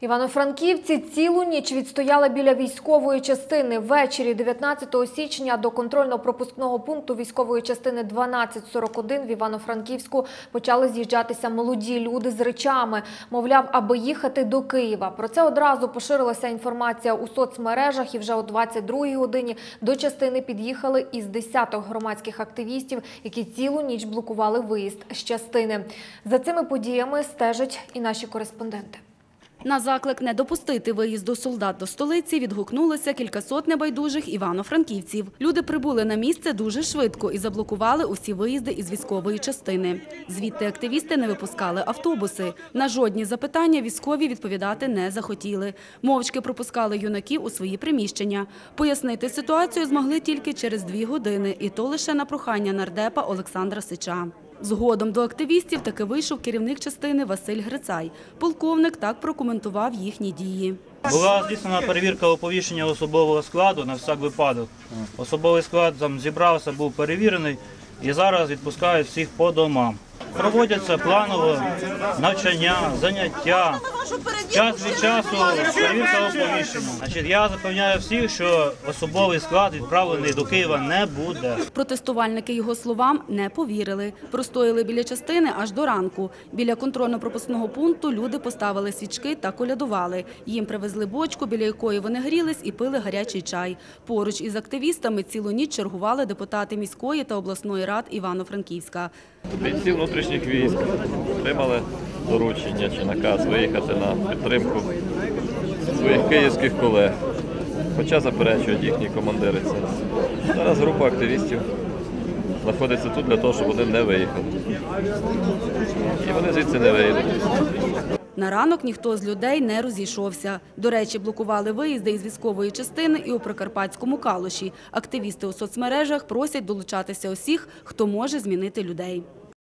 Івано-Франківці цілу ніч відстояли біля військової частини. Ввечері 19 січня до контрольно-пропускного пункту військової частини 1241 в Івано-Франківську почали з'їжджатися молоді люди з речами. Мовляв, аби їхати до Києва. Про це одразу поширилася інформація у соцмережах. І вже о 22-й годині до частини під'їхали із десяток громадських активістів, які цілу ніч блокували виїзд з частини. За цими подіями стежать і наші кореспонденти. На заклик не допустити виїзду солдат до столиці відгукнулося кількасот небайдужих івано-франківців. Люди прибули на місце дуже швидко і заблокували усі виїзди із військової частини. Звідти активісти не випускали автобуси. На жодні запитання військові відповідати не захотіли. Мовчки пропускали юнаків у свої приміщення. Пояснити ситуацію змогли тільки через дві години, і то лише на прохання нардепа Олександра Сича. Згодом до активістів таки вийшов керівник частини Василь Грицай. Полковник так прокоментував їхні дії. Була здійснена перевірка оповіщення особового складу на всяк випадок. Особовий склад там зібрався, був перевірений і зараз відпускають всіх по домам. Проводяться планове навчання, заняття. Час від часу перевірка оповіщення. Значить, я запевняю всіх, що особовий склад відправлений до Києва не буде. Протестувальники його словам не повірили. Простояли біля частини аж до ранку. Біля контрольно-пропускного пункту люди поставили свічки та колядували. Їм привезли бочку, біля якої вони грілись і пили гарячий чай. Поруч із активістами цілу ніч чергували депутати міської та обласної рад Івано-Франківська. Бійці внутрішніх військ отримали доручення чи наказ виїхати на підтримку своїх київських колег, хоча заперечують їхні командири це. Зараз група активістів знаходиться тут для того, щоб вони не виїхали. І вони звідси не виїдуть. На ранок ніхто з людей не розійшовся. До речі, блокували виїзди із військової частини і у Прикарпатському Калуші. Активісти у соцмережах просять долучатися усіх, хто може змінити людей.